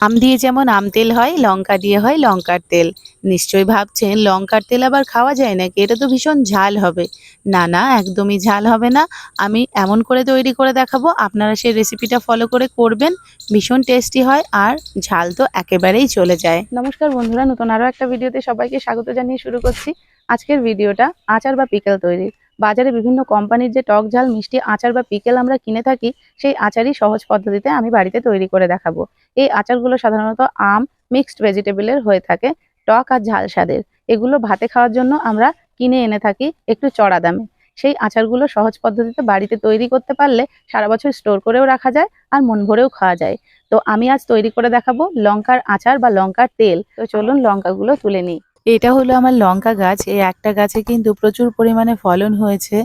আম দিয়ে যেমন আম তেল হয়, লঙ্কা দিয়ে হয় লঙ্কার তেল। নিশ্চয়ই ভাবছেন, লঙ্কার তেল আবার খাওয়া যায় নাকি? এটা তো ভীষণ ঝাল হবে। না না, একদমই ঝাল হবে না। আমি এমন করে তৈরি করে দেখাবো। আপনারা সেই রেসিপিটা ফলো করে করবেন। ভীষণ টেস্টি হয় আর ঝাল তো একেবারেই চলে যায়। নমস্কার বন্ধুরা, নতুন আরও একটা ভিডিওতে সবাইকে স্বাগত জানিয়ে শুরু করছি। আজকের ভিডিওটা আচার বা পিকেল তৈরি। বাজারে বিভিন্ন কোম্পানির যে টক ঝাল, মিষ্টি, আচার বা পিকেল আমরা কিনে থাকি, সেই আচারই সহজ পদ্ধতিতে আমি বাড়িতে তৈরি করে দেখাবো। এই আচারগুলো সাধারণত আম মিক্সড ভেজিটেবলের হয়ে থাকে, টক আর ঝাল স্বাদের। এগুলো ভাতে খাওয়ার জন্য আমরা কিনে এনে থাকি একটু চড়া দামে। সেই আচারগুলো সহজ পদ্ধতিতে বাড়িতে তৈরি করতে পারলে সারা বছর স্টোর করেও রাখা যায় আর মন ভরেও খাওয়া যায়। তো আমি আজ তৈরি করে দেখাবো লঙ্কার আচার বা লঙ্কার তেল। তো চলুন লঙ্কাগুলো তুলে নিই। এটা হলো আমার লঙ্কা গাছ। এই একটা গাছে কিন্তু প্রচুর পরিমাণে ফলন হয়েছে।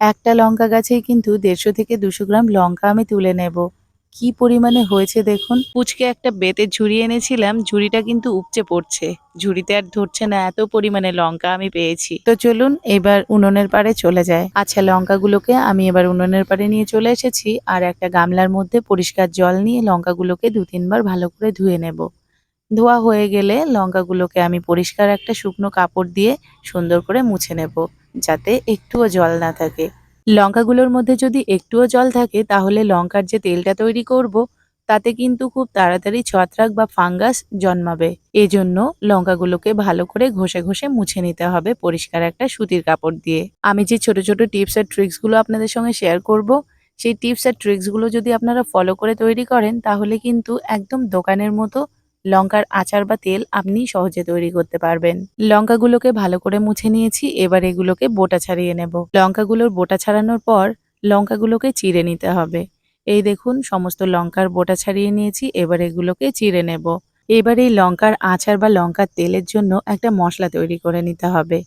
একটা লঙ্কা গাছেই কিন্তু দেড়শো থেকে দুশো গ্রাম লঙ্কা আমি তুলে নেব। কি পরিমাণে হয়েছে দেখুন। পুচকে একটা বেতে ঝুড়ি এনেছিলাম, ঝুড়িটা কিন্তু উপচে পড়ছে। ঝুড়িতে আর ধরছে না, এত পরিমাণে লঙ্কা আমি পেয়েছি। তো চলুন এবার উনুনের পাড়ে চলে যায় আচ্ছা লঙ্কাগুলোকে আমি এবার উনুনের পাড়ে নিয়ে চলে এসেছি। আর একটা গামলার মধ্যে পরিষ্কার জল নিয়ে লঙ্কাগুলোকে দু তিনবার ভালো করে ধুয়ে নেব। ধোয়া হয়ে গেলে লঙ্কাগুলোকে আমি পরিষ্কার একটা শুকনো কাপড় দিয়ে সুন্দর করে মুছে নেব, যাতে একটুও জল না থাকে। লঙ্কাগুলোর মধ্যে যদি একটুও জল থাকে, তাহলে লঙ্কার যে তেলটা তৈরি করব, তাতে কিন্তু খুব তাড়াতাড়ি ছত্রাক বা ফাঙ্গাস জন্মাবে। এজন্য লঙ্কাগুলোকে ভালো করে ঘষে ঘষে মুছে নিতে হবে পরিষ্কার একটা সুতির কাপড় দিয়ে। আমি যে ছোট ছোট টিপস আর ট্রিক্সগুলো আপনাদের সঙ্গে শেয়ার করব, সেই টিপস আর ট্রিক্সগুলো যদি আপনারা ফলো করে তৈরি করেন, তাহলে কিন্তু একদম দোকানের মতো লঙ্কার আচার বা তেল আপনি সহজে তৈরি করতে পারবেন। লঙ্কাগুলোকে ভালো করে মুছে নিয়েছি, এবার এগুলোকে বোটা ছাড়িয়ে নেব। লঙ্কাগুলোর বোটা ছাড়ানোর পর লঙ্কাগুলোকে চিড়ে নিতে হবে। এই দেখুন, সমস্ত লঙ্কার বোটা ছাড়িয়ে নিয়েছি, এবার এগুলোকে চিড়ে নেব। এবার এই লঙ্কার আচার বা লঙ্কার তেলের জন্য একটা মশলা তৈরি করে নিতে হবে।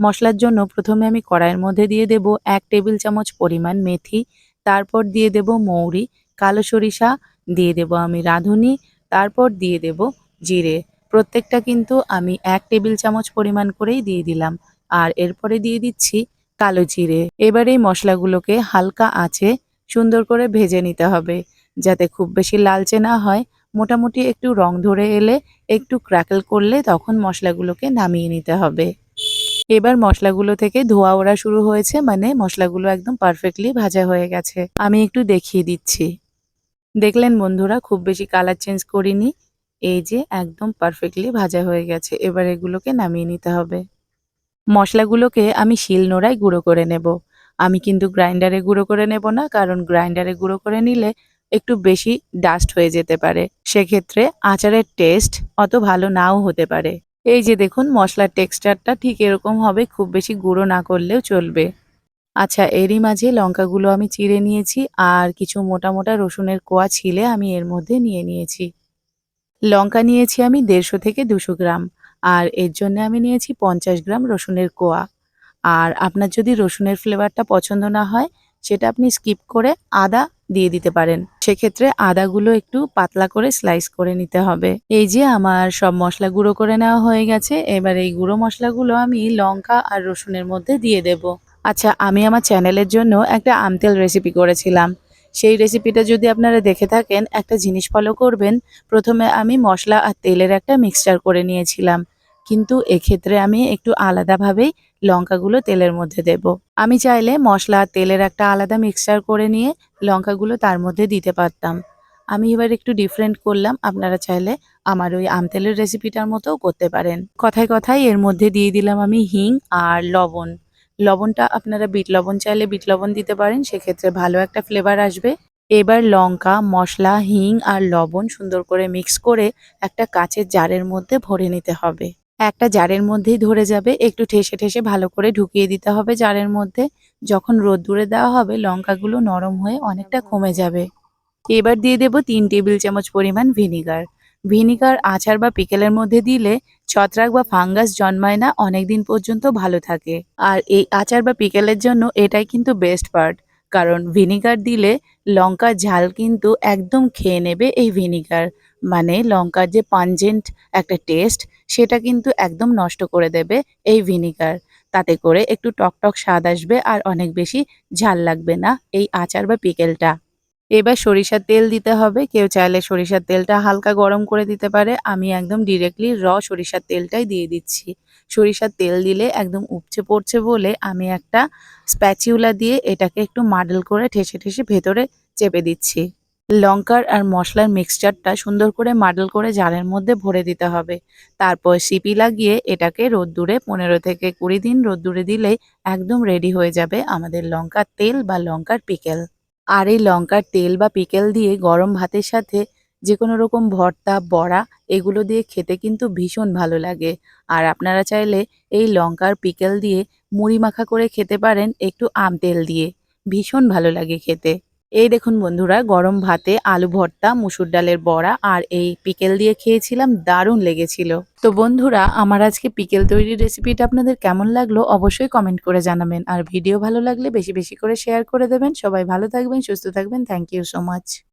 মশলার জন্য প্রথমে আমি কড়াইয়ের মধ্যে দিয়ে দেব এক টেবিল চামচ পরিমাণ মেথি, তারপর দিয়ে দেব মৌরি, কালো সরিষা, দিয়ে দেব আমি রাঁধুনি তারপর দিয়ে দেব জিরে। প্রত্যেকটা কিন্তু আমি এক টেবিল চামচ পরিমাণ করেই দিয়ে দিলাম। আর এরপরে দিয়ে দিচ্ছি কালো জিরে। এবার এই মশলাগুলোকে হালকা আঁচে সুন্দর করে ভেজে নিতে হবে, যাতে খুব বেশি লালচে না হয়। মোটামুটি একটু রং ধরে এলে, একটু ক্র্যাকল করলে তখন মশলাগুলোকে নামিয়ে নিতে হবে। এবার মশলাগুলো থেকে ধোয়া ওড়া শুরু হয়েছে মানে মশলাগুলো একদম পারফেক্টলি ভাজা হয়ে গেছে। আমি একটু দেখিয়ে দিচ্ছি। দেখলেন বন্ধুরা, খুব বেশি কালার চেঞ্জ করিনি। এই যে একদম পারফেক্টলি ভাজা হয়ে গেছে। এবার এগুলোকে নামিয়ে নিতে হবে। মশলাগুলোকে আমি শিল নোড়ায় গুঁড়ো করে নেব। আমি কিন্তু গ্রাইন্ডারে গুঁড়ো করে নেব না, কারণ গ্রাইন্ডারে গুঁড়ো করে নিলে একটু বেশি ডাস্ট হয়ে যেতে পারে। সেক্ষেত্রে আচারের টেস্ট অত ভালো নাও হতে পারে। এই যে দেখুন, মশলার টেক্সচারটা ঠিক এরকম হবে, খুব বেশি গুঁড়ো না করলেও চলবে। আচ্ছা এরই মাঝে লঙ্কাগুলো আমি চিড়ে নিয়েছি আর কিছু মোটা মোটা রসুনের কোয়া ছিলে আমি এর মধ্যে নিয়ে নিয়েছি। লঙ্কা নিয়েছি আমি দেড়শো থেকে দুশো গ্রাম আর এর জন্য আমি নিয়েছি পঞ্চাশ গ্রাম রসুনের কোয়া। আর আপনার যদি রসুনের ফ্লেভারটা পছন্দ না হয়, সেটা আপনি স্কিপ করে আদা দিয়ে দিতে পারেন। সেক্ষেত্রে আদাগুলো একটু পাতলা করে স্লাইস করে নিতে হবে। এই যে আমার সব মশলা গুঁড়ো করে নেওয়া হয়ে গেছে, এবার এই গুঁড়ো মশলাগুলো আমি লঙ্কা আর রসুনের মধ্যে দিয়ে দেব। আচ্ছা আমি আমার চ্যানেলের জন্য একটা আমতেল রেসিপি করেছিলাম। সেই রেসিপিটা যদি আপনারা দেখে থাকেন, একটা জিনিস ফলো করবেন। প্রথমে আমি মশলা আর তেলের একটা মিক্সচার করে নিয়েছিলাম। কিন্তু এক্ষেত্রে আমি একটু আলাদাভাবেই লঙ্কাগুলো তেলের মধ্যে দেব। আমি চাইলে মশলা আর তেলের একটা আলাদা মিক্সচার করে নিয়ে লঙ্কাগুলো তার মধ্যে দিতে পারতাম। আমি এবার একটু ডিফারেন্ট করলাম। আপনারা চাইলে আমার ওই আমতেলের রেসিপিটার মতোও করতে পারেন। কথায় কথায় এর মধ্যে দিয়ে দিলাম আমি হিং আর লবণ। লবণটা আপনারা বিট লবণ চাইলে বিট লবণ দিতে পারেন, সেক্ষেত্রে ভালো একটা ফ্লেভার আসবে। এবার লঙ্কা, মশলা, হিং আর লবণ সুন্দর করে মিক্স করে একটা কাঁচের জারের মধ্যে ভরে নিতে হবে। একটা জারের মধ্যেই ধরে যাবে, একটু ঠেসে ঠেসে ভালো করে ঢুকিয়ে দিতে হবে জারের মধ্যে। যখন রোদ্দুরে দেওয়া হবে, লঙ্কাগুলো নরম হয়ে অনেকটা কমে যাবে। এবার দিয়ে দেব তিন টেবিল চামচ পরিমাণ ভিনিগার। ভিনিগার আচার বা পিকেলের মধ্যে দিলে ছত্রাক বা ফাঙ্গাস জন্মায় না অনেক দিন পর্যন্ত ভালো থাকে। আর এই আচার বা পিকেলের জন্য এটাই কিন্তু বেস্ট পার্ট কারণ ভিনিগার দিলে লঙ্কার ঝাল কিন্তু একদম খেয়ে নেবে এই ভিনিগার মানে লঙ্কার যে পাঞ্জেন্ট একটা টেস্ট সেটা কিন্তু একদম নষ্ট করে দেবে এই ভিনিগার তাতে করে একটু টকটক স্বাদ আসবে আর অনেক বেশি ঝাল লাগবে না এই আচার বা পিকেলটা। এবার সরিষার তেল দিতে হবে। কেউ চাইলে সরিষার তেলটা হালকা গরম করে দিতে পারে। আমি একদম ডিরেক্টলি র সরিষার তেলটাই দিয়ে দিচ্ছি। সরিষার তেল দিলে একদম উপচে পড়ছে বলে আমি একটা স্প্যাচিউলা দিয়ে এটাকে একটু মাডেল করে ঠেসে ঠেসে ভেতরে চেপে দিচ্ছি। লঙ্কার আর মশলার মিক্সচারটা সুন্দর করে মাডেল করে জালের মধ্যে ভরে দিতে হবে। তারপর সিপি লাগিয়ে এটাকে রোদ্দুরে পনেরো থেকে কুড়ি দিন রোদ্দুরে দিলেই একদম রেডি হয়ে যাবে আমাদের লঙ্কার তেল বা লঙ্কার পিকেল আর এই লঙ্কার তেল বা পিকেল দিয়ে গরম ভাতের সাথে যে কোনো রকম ভর্তা, বড়া এগুলো দিয়ে খেতে কিন্তু ভীষণ ভালো লাগে। আর আপনারা চাইলে এই লঙ্কার পিকেল দিয়ে মুড়ি মাখা করে খেতে পারেন একটু আম তেল দিয়ে। ভীষণ ভালো লাগে খেতে। এই দেখুন বন্ধুরা, গরম ভাতে আলু ভর্তা, মুসুর ডালের বড়া আর এই পিকেল দিয়ে খেয়েছিলাম, দারুণ লেগেছিল। তো বন্ধুরা, আমার আজকে পিকেল তৈরির রেসিপিটা আপনাদের কেমন লাগল অবশ্যই কমেন্ট করে জানাবেন। আর ভিডিও ভালো লাগলে বেশি বেশি করে শেয়ার করে দেবেন। সবাই ভালো থাকবেন, সুস্থ থাকবেন। Thank you so much.